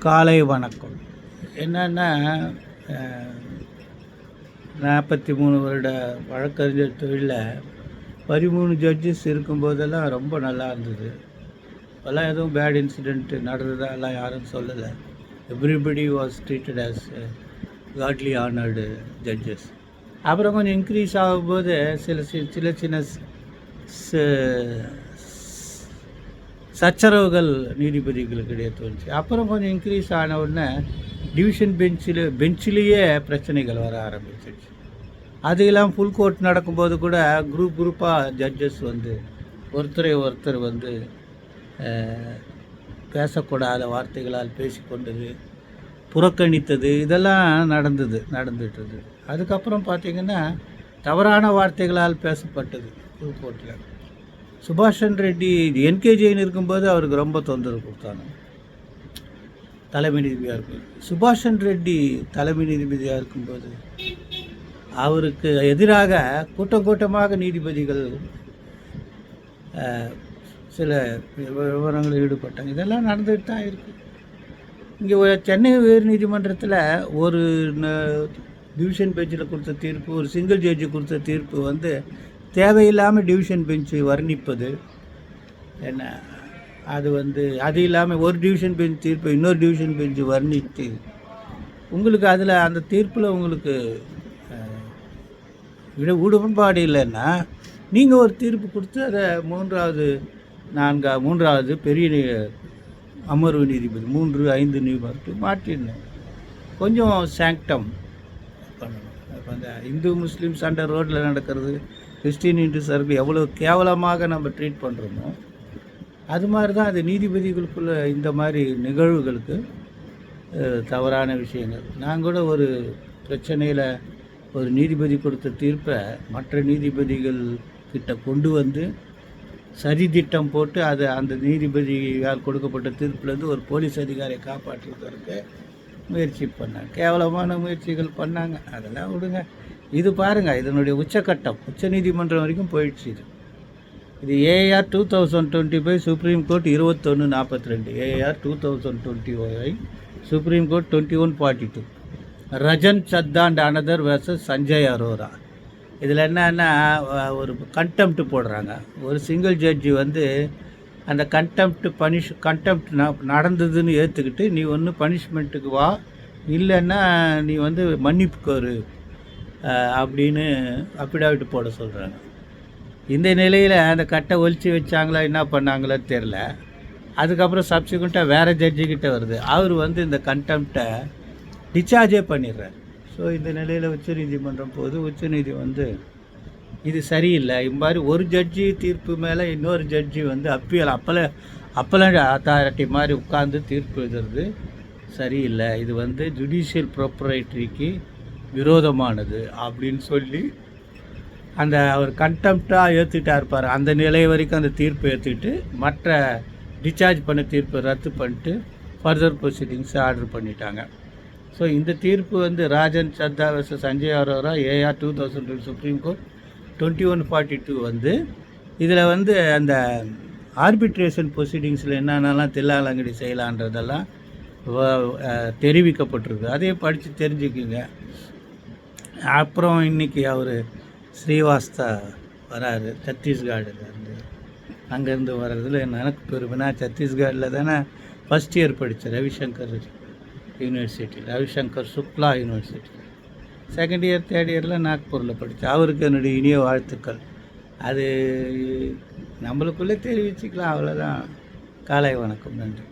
காலை வணக்கம். என்னென்னா நாற்பத்தி மூணு வருட வழக்கறிஞர் தொழிலில் பதிமூணு ஜட்ஜஸ் இருக்கும்போதெல்லாம் ரொம்ப நல்லா இருந்தது. இப்போல்லாம் எதுவும் பேட் இன்சிடெண்ட்டு நடந்ததா எல்லாம் யாரும் சொல்லலை. Everybody was treated as godly honoured judges அப்புறம் கொஞ்சம் இன்க்ரீஸ் ஆகும்போது சில சி- சில சின்ன சச்சரவுகள் நீதிபதிகளுக்கு இடையே தோணுச்சு. அப்புறம் கொஞ்சம் இன்க்ரீஸ் ஆன உடனே டிவிஷன் பெஞ்சில் பெஞ்சிலேயே பிரச்சனைகள் வர ஆரம்பிச்சிருச்சு. அதையெல்லாம் ஃபுல் கோர்ட் நடக்கும்போது கூட குரூப் குரூப்பாக ஜட்ஜஸ் வந்து ஒருத்தரை ஒருத்தர் வந்து பேசக்கூடாத வார்த்தைகளால் பேசிக்கொண்டது புறக்கணித்தது இதெல்லாம் நடந்தது நடந்துட்டுது அதுக்கப்புறம் பார்த்தீங்கன்னா தவறான வார்த்தைகளால் பேசப்பட்டது ஃபுல் கோர்ட்டில் சுபாஷன் ரெட்டி என்கே ஜெயின் இருக்கும்போது அவருக்கு ரொம்ப தொந்தரவு கொடுத்தாங்க. தலைமை நீதிபதியாக இருக்கும். சுபாஷன் ரெட்டி தலைமை நீதிபதியாக இருக்கும்போது அவருக்கு எதிராக கூட்டம் கூட்டமாக நீதிபதிகள் சில விவரங்களில் ஈடுபட்டாங்க. இதெல்லாம் நடந்துட்டு தான் இருக்கு. இங்கே சென்னை உயர் நீதிமன்றத்தில் ஒரு டிவிஷன் பெஞ்சில் கொடுத்த தீர்ப்பு ஒரு சிங்கிள் ஜட்ஜி கொடுத்த தீர்ப்பு வந்து தேவையில்லாமல் டிவிஷன் பெஞ்சு வர்ணிப்பது என்ன? அது வந்து அது இல்லாமல் ஒரு டிவிஷன் பெஞ்ச் தீர்ப்பு இன்னொரு டிவிஷன் பெஞ்சு வர்ணித்து உங்களுக்கு அதில் அந்த தீர்ப்பில் உங்களுக்கு விட உடன்பாடு இல்லைன்னா நீங்கள் ஒரு தீர்ப்பு கொடுத்து அதை மூன்றாவது நான்கா மூன்றாவது பெரிய நீ- அமர்வு நீதிபதி மூன்று ஐந்து நீதிபதி மாற்றிடணும். கொஞ்சம் சாங்டம் பண்ணணும். இப்போ அந்த இந்து முஸ்லீம் சண்டை ரோட்டில் நடக்கிறது கிறிஸ்டின் இந்து சர்க்கிள் எவ்வளோ கேவலமாக நம்ம ட்ரீட் பண்ணுறோமோ அது மாதிரி தான் அது நீதிபதிகளுக்குள்ள இந்த மாதிரி நிகழ்வுகளுக்கு தவறான விஷயங்கள். நான் கூட ஒரு பிரச்சனையில் ஒரு நீதிபதி கொடுத்த தீர்ப்பை மற்ற நீதிபதிகள் கிட்ட கொண்டு வந்து சரி திட்டம் போட்டு அது அந்த நீதிபதியால் கொடுக்கப்பட்ட தீர்ப்புலேருந்து ஒரு போலீஸ் அதிகாரியை காப்பாற்றுவதற்கு முயற்சி பண்ணாங்க கேவலமான முயற்சிகள் பண்ணாங்க. அதெல்லாம் விடுங்க. இது பாருங்கள் இதனுடைய உச்சக்கட்டம் உச்ச நீதிமன்றம் வரைக்கும் போயிடுச்சு இது. இது AR two thousand twenty five supreme court இருபத்தொன்று நாற்பத்தி ரெண்டு AR two thousand twenty five supreme court twenty one forty two Rajan சத்தாண்ட் another versus Sanjay Arora. இதில் என்னன்னா ஒரு கண்டெம்ட் போடுறாங்க. ஒரு சிங்கிள் ஜட்ஜி வந்து அந்த கண்டெம்ட் பனிஷ் கண்டெம்ட் நடந்ததுன்னு ஏற்றுக்கிட்டு நீ ஒன்று பனிஷ்மெண்ட்டுக்கு வா இல்லைன்னா நீ வந்து மன்னிப்பு கோரு. அப்படின்னு அப்பிடாவிட் போட சொல்கிறாங்க இந்த நிலையில் அந்த கட்டை ஒழிச்சு வச்சாங்களா என்ன பண்ணாங்களோ தெரில அதுக்கப்புறம் சப்சிக்வெண்ட்டாக வேறு ஜட்ஜிக்கிட்ட வருது. அவர் வந்து இந்த கண்டெம்ட்டை டிஸ்சார்ஜே பண்ணிடுறார். ஸோ இந்த நிலையில் உச்சநீதிமன்றம் போது உச்சநீதி வந்து இது சரியில்லை. இது மாதிரி ஒரு ஜட்ஜி தீர்ப்பு மேலே இன்னொரு ஜட்ஜி வந்து அப்பீல் அப்பல அப்பலண்ட் அத்தாரிட்டி மாதிரி உட்காந்து தீர்ப்பு எழுதுறது சரியில்லை. இது வந்து ஜுடிஷியல் ப்ரொப்ரைட்டரிக்கு விரோதமானது அப்படின்னு சொல்லி அந்த அவர் கண்டெம்ட்டாக ஏற்றுக்கிட்டா இருப்பார் அந்த நிலை வரைக்கும் அந்த தீர்ப்பை ஏற்றுக்கிட்டு மற்ற டிஸ்சார்ஜ் பண்ண தீர்ப்பை ரத்து பண்ணிட்டு ஃபர்தர் ப்ரொசீடிங்ஸ் ஆர்டர் பண்ணிட்டாங்க. ஸோ இந்த தீர்ப்பு வந்து Rajan Sarda versus Sanjay Arora AR two thousand two supreme court twenty one forty two வந்து இதில் வந்து அந்த ஆர்பிட்ரேஷன் ப்ரொசீடிங்ஸில் என்னென்னலாம் தில்லாலங்கடி செய்யலான்றதெல்லாம் வ- தெரிவிக்கப்பட்டிருக்கு. அதையும் படித்து தெரிஞ்சுக்குங்க. அப்புறம் இன்றைக்கி அவர் ஸ்ரீவாஸ்தா வராரு சத்தீஸ்கர்லேருந்து அங்கேருந்து வர்றதுல எனக்கு பெருமை நான் சத்தீஸ்கரில் தானே ஃபஸ்ட் இயர் படித்தேன் Ravishankar university Ravishankar Shukla university second year third இயரில் நாக்பூரில் படித்தேன் அவருக்கு என்னுடைய இனிய வாழ்த்துக்கள். அது நம்மளுக்குள்ளே தெரிவிச்சுக்கலாம் அவ்வளோதான் காலை வணக்கம் நன்றி.